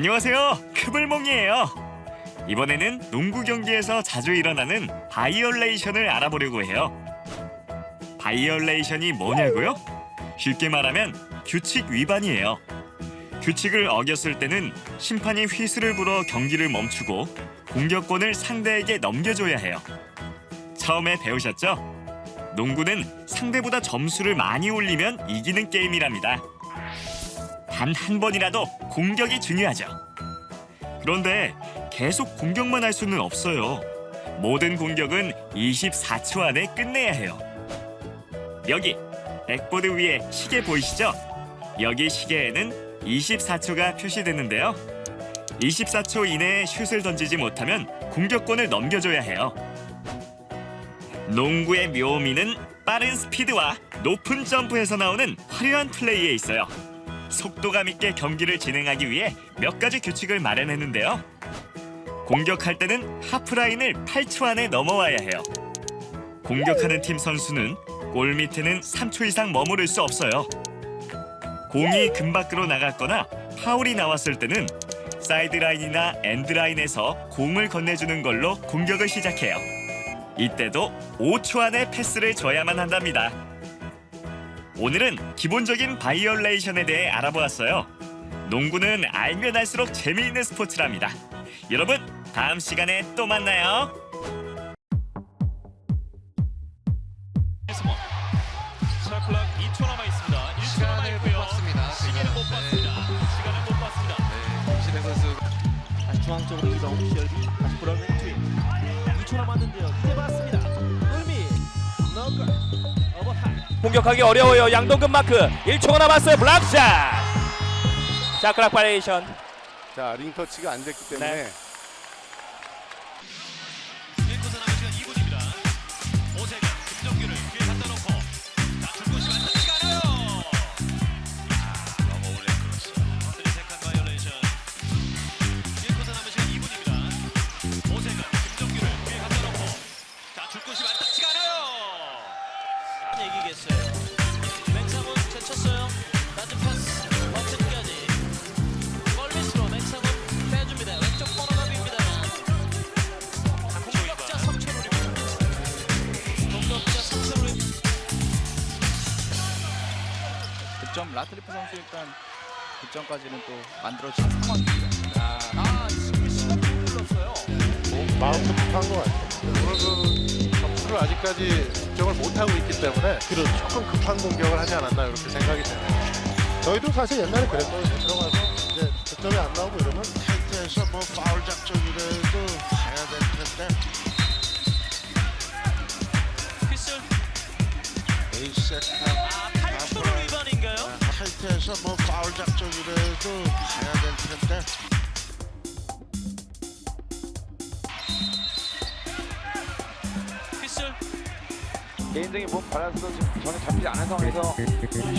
안녕하세요. 크블몽이에요. 이번에는 농구 경기에서 자주 일어나는 바이올레이션을 알아보려고 해요. 바이올레이션이 뭐냐고요? 쉽게 말하면 규칙 위반이에요. 규칙을 어겼을 때는 심판이 휘슬을 불어 경기를 멈추고 공격권을 상대에게 넘겨줘야 해요. 처음에 배우셨죠? 농구는 상대보다 점수를 많이 올리면 이기는 게임이랍니다. 단 한 번이라도 공격이 중요하죠. 그런데 계속 공격만 할 수는 없어요. 모든 공격은 24초 안에 끝내야 해요. 여기 백보드 위에 시계 보이시죠? 여기 시계에는 24초가 표시되는데요. 24초 이내에 슛을 던지지 못하면 공격권을 넘겨줘야 해요. 농구의 묘미는 빠른 스피드와 높은 점프에서 나오는 화려한 플레이에 있어요. 속도감 있게 경기를 진행하기 위해 몇 가지 규칙을 마련했는데요. 공격할 때는 하프라인을 8초 안에 넘어와야 해요. 공격하는 팀 선수는 골 밑에는 3초 이상 머무를 수 없어요. 공이 금 밖으로 나갔거나 파울이 나왔을 때는 사이드라인이나 엔드라인에서 공을 건네주는 걸로 공격을 시작해요. 이때도 5초 안에 패스를 줘야만 한답니다. 오늘은 기본적인 바이올레이션에 대해 알아보았어요. 농구는 알면 알수록 재미있는 스포츠랍니다. 여러분, 다음 시간에 또 만나요. 자, 클락 2초 남아 있습니다. 1초 남아 시간을 못 있고요. 봤습니다. 못. 시간을 못 봤습니다. 네, 김신혜 선수 다시 중앙 쪽으로 이동 시열비 다시 브라운 왼쪽에 2초 남았는데요 이제 봤습 공격하기 어려워요. 양동근 마크 1초가 남았어요. 블락샷. 자, 클락 바레이션. 자, 링 터치가 안 됐기 때문에 1 득점 라트리프 선수 일단 득점까지는 또 만들어진 상황입니다. 아 지금 시간 좀 흘렀어요 마음도 급한 것 같아요. 오늘 그 점수를 아직까지 득점을 못하고 있기 때문에 조금 급한 공격을 하지 않았나 이렇게 생각이 되네요. 저희도 사실 옛날에 그랬거든요. 들어가서 이제 득점이 안 나오고 이러면 타이트해서 뭐 파울 작전이라도 해야 될 텐데 피슬 에이세트 해서 뭐 파울 작전이라도 해야 될 텐데. 피슬. 개인적인 몸 밸런스도 지금 전혀 잡히지 않은 상황에서 슛은